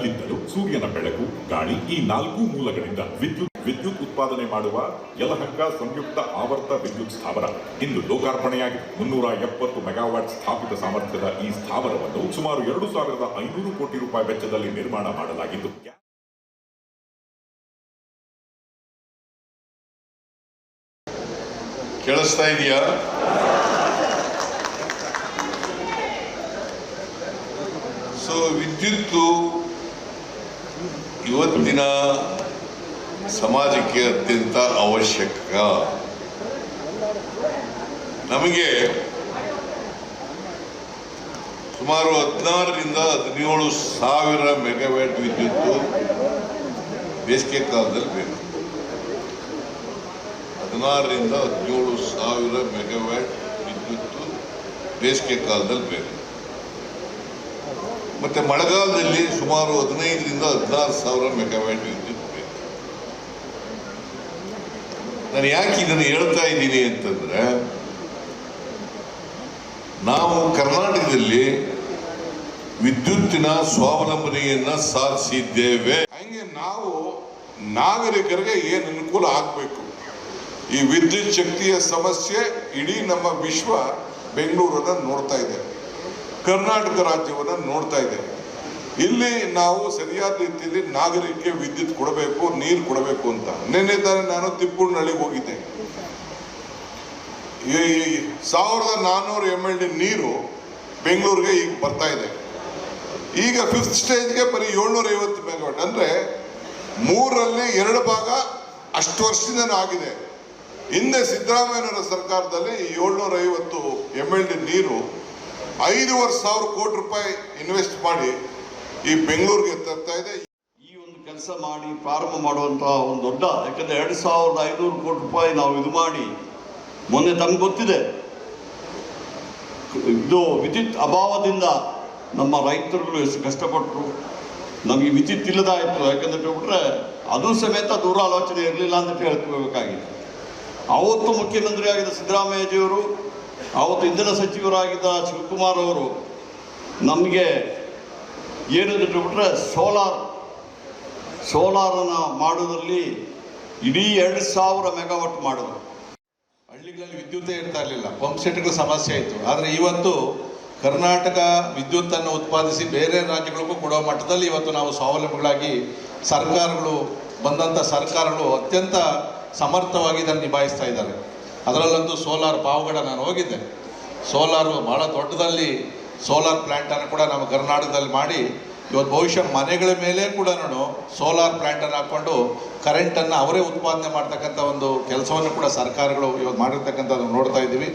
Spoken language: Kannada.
ಕಲ್ಲಿದ್ದಲು ಸೂರ್ಯನ ಬೆಳಕು, ಗಾಳಿ ಈ ನಾಲ್ಕು ಮೂಲಗಳಿಂದ ವಿದ್ಯುತ್ ವಿದ್ಯುತ್ ಉತ್ಪಾದನೆ ಮಾಡುವ ಯಲಹಂಕ ಸಂಯುಕ್ತ ಆವರ್ತ ವಿದ್ಯುತ್ ಸ್ಥಾವರ. ಇಂದು ಲೋಕಾರ್ಪಣೆಯಾಗಿದೆ. ಮುನ್ನೂರ ಎಪ್ಪತ್ತು ಮೆಗಾವಾಟ್ ಸ್ಥಾಪಿತ ಸಾಮರ್ಥ್ಯದ ಈ ಸ್ಥಾವರವನ್ನು ಸುಮಾರು ಎರಡು ಸಾವಿರದ ಐನೂರು ಕೋಟಿ ರೂಪಾಯಿ ವೆಚ್ಚದಲ್ಲಿ ನಿರ್ಮಾಣ ಮಾಡಲಾಗಿದ್ದು ಕೇಳಿಸ್ತಾ ಇದೆಯಾ? ಸೊ ವಿದ್ಯುತ್ತು ಇವತ್ತಿನ ಸಮಾಜಕ್ಕೆ ಅತ್ಯಂತ ಅವಶ್ಯಕ. ನಮಗೆ ಸುಮಾರು ಹದಿನಾರರಿಂದ ಹದಿನೇಳು ಸಾವಿರ ಮೆಗಾವ್ಯಾಟ್ ವಿದ್ಯುತ್ತು ಬೇಸಿಗೆ ಕಾಲದಲ್ಲಿ ಬೇಕು. ಹದಿನಾರರಿಂದ ಹದಿನೇಳು ಸಾವಿರ ಮೆಗಾವ್ಯಾಟ್ ವಿದ್ಯುತ್ತು ಬೇಸಿಗೆ ಕಾಲದಲ್ಲಿ ಬೇಕು. ಮತ್ತೆ ಮಳೆಗಾಲದಲ್ಲಿ ಸುಮಾರು ಹದಿನೈದರಿಂದ ಹದಿನಾರು ಸಾವಿರ ಮೆಗಾವ್ಯಾಟ್ ವಿದ್ಯುತ್ ನಾನು ಯಾಕೆ ಇದನ್ನು ಹೇಳ್ತಾ ಇದ್ದೀನಿ ಅಂತಂದ್ರೆ, ನಾವು ಕರ್ನಾಟಕದಲ್ಲಿ ವಿದ್ಯುತ್ತಿನ ಸ್ವಾವಲಂಬನೆಯನ್ನ ಸಾಧಿಸಿದ್ದೇವೆ. ಹಂಗೆ ನಾವು ನಾಗರಿಕರಿಗೆ ಏನು ಅನುಕೂಲ ಆಗಬೇಕು? ಈ ವಿದ್ಯುತ್ ಶಕ್ತಿಯ ಸಮಸ್ಯೆ ಇಡೀ ನಮ್ಮ ವಿಶ್ವ ಬೆಂಗಳೂರನ್ನ ನೋಡ್ತಾ ಇದೆ. ಕರ್ನಾಟಕ ರಾಜ್ಯವನ್ನು ನೋಡ್ತಾ ಇದೆ ಇಲ್ಲಿ ನಾವು ಸರಿಯಾದ ರೀತಿಯಲ್ಲಿ ನಾಗರಿಕರಿಗೆ ವಿದ್ಯುತ್ ಕೊಡಬೇಕು, ನೀರು ಕೊಡಬೇಕು ಅಂತ. ನಿನ್ನೆ ತಾನೇ ನಾನು ತಿಪ್ಪೂರ್ನಳ್ಳಿಗೆ ಹೋಗಿದ್ದೆ. ಈ ಸಾವಿರದ ನಾನ್ನೂರು ಎಂ ಎಲ್ ಡಿ ನೀರು ಬೆಂಗಳೂರಿಗೆ ಈಗ ಬರ್ತಾ ಇದೆ. ಈಗ ಫಿಫ್ತ್ ಸ್ಟೇಜ್ಗೆ ಬರೀ ಏಳ್ನೂರ ಐವತ್ತು ಮೆಗಾವಾಟ್ ಅಂದ್ರೆ ಮೂರರಲ್ಲಿ ಎರಡು ಭಾಗ ಅಷ್ಟು ವರ್ಷದಿಂದ ಆಗಿದೆ. ಹಿಂದೆ ಸಿದ್ದರಾಮಯ್ಯನವರ ಸರ್ಕಾರದಲ್ಲಿ ಏಳ್ನೂರ ಐವತ್ತು ಎಂ ಎಲ್ ಡಿ ನೀರು ಐದೂವರೆ ಸಾವಿರ ಕೋಟಿ ರೂಪಾಯಿ ಇನ್ವೆಸ್ಟ್ ಮಾಡಿ ಈ ಬೆಂಗಳೂರಿಗೆ ತರ್ತಾ ಇದೆ. ಈ ಒಂದು ಕೆಲಸ ಮಾಡಿ ಪ್ರಾರಂಭ ಮಾಡುವಂತಹ ಒಂದು ದೊಡ್ಡ, ಯಾಕಂದ್ರೆ ಎರಡು ಸಾವಿರದ ಐನೂರು ಕೋಟಿ ರೂಪಾಯಿ ನಾವು ಇದು ಮಾಡಿ ಮೊನ್ನೆ ತಮ್ಗೆ ಗೊತ್ತಿದೆ. ಇದು ವಿದ್ಯುತ್ ಅಭಾವದಿಂದ ನಮ್ಮ ರೈತರುಗಳು ಎಷ್ಟು ಕಷ್ಟಪಟ್ಟರು ನಮಗೆ ವಿದ್ಯುತ್ ಇಲ್ಲದಾಯಿತು ಯಾಕಂದ್ರೆ ಬಿಟ್ರೆ ಅದು ಸಮೇತ ದೂರಾಲೋಚನೆ ಇರಲಿಲ್ಲ ಅಂತ ಹೇಳ್ಕೋಬೇಕಾಗಿದೆ. ಅವತ್ತು ಮುಖ್ಯಮಂತ್ರಿ ಆಗಿದ್ದ ಸಿದ್ದರಾಮಯ್ಯಜಿಯವರು ಅವತ್ತು ಇಂಧನ ಸಚಿವರಾಗಿದ್ದ ಶಿವಕುಮಾರ್ ಅವರು ನಮಗೆ ಏನು ಬಿಟ್ಟರೆ ಸೋಲಾರ್, ಸೋಲಾರನ್ನು ಮಾಡೋದ್ರಲ್ಲಿ ಇಡೀ ಎರಡು ಸಾವಿರ ಮೆಗಾವಾಟ್ ಮಾಡಿದ್ರು. ಹಳ್ಳಿಗಳಲ್ಲಿ ವಿದ್ಯುತ್ತೇ ಇರ್ತಾ ಇರಲಿಲ್ಲ, ಪಂಪ್ ಸೆಟ್ಗಳ ಸಮಸ್ಯೆ ಇತ್ತು. ಆದರೆ ಇವತ್ತು ಕರ್ನಾಟಕ ವಿದ್ಯುತ್ತನ್ನು ಉತ್ಪಾದಿಸಿ ಬೇರೆ ರಾಜ್ಯಗಳಿಗೂ ಕೊಡುವ ಮಟ್ಟದಲ್ಲಿ ಇವತ್ತು ನಾವು ಸ್ವಾವಲಂಬಿಗಳಾಗಿ ಸರ್ಕಾರಗಳು ಬಂದಂಥ ಸರ್ಕಾರಗಳು ಅತ್ಯಂತ ಸಮರ್ಥವಾಗಿ ಇದನ್ನು ನಿಭಾಯಿಸ್ತಾ ಇದ್ದಾರೆ. ಅದರಲ್ಲಂತೂ ಸೋಲಾರ್ ಪಾವಗಡ ನಾನು ಹೋಗಿದ್ದೆ ಸೋಲಾರು ಭಾಳ ದೊಡ್ಡದಲ್ಲಿ ಸೋಲಾರ್ ಪ್ಲ್ಯಾಂಟನ್ನು ಕೂಡ ನಮ್ಮ ಕರ್ನಾಟಕದಲ್ಲಿ ಮಾಡಿ, ಇವತ್ತು ಬಹುಶಃ ಮನೆಗಳ ಮೇಲೆ ಕೂಡ ಸೋಲಾರ್ ಪ್ಲ್ಯಾಂಟನ್ನು ಹಾಕ್ಕೊಂಡು ಕರೆಂಟನ್ನು ಅವರೇ ಉತ್ಪಾದನೆ ಮಾಡ್ತಕ್ಕಂಥ ಒಂದು ಕೆಲಸವನ್ನು ಕೂಡ ಸರ್ಕಾರಗಳು ಇವತ್ತು ಮಾಡಿರ್ತಕ್ಕಂಥದ್ದು ನೋಡ್ತಾ ಇದ್ದೀವಿ.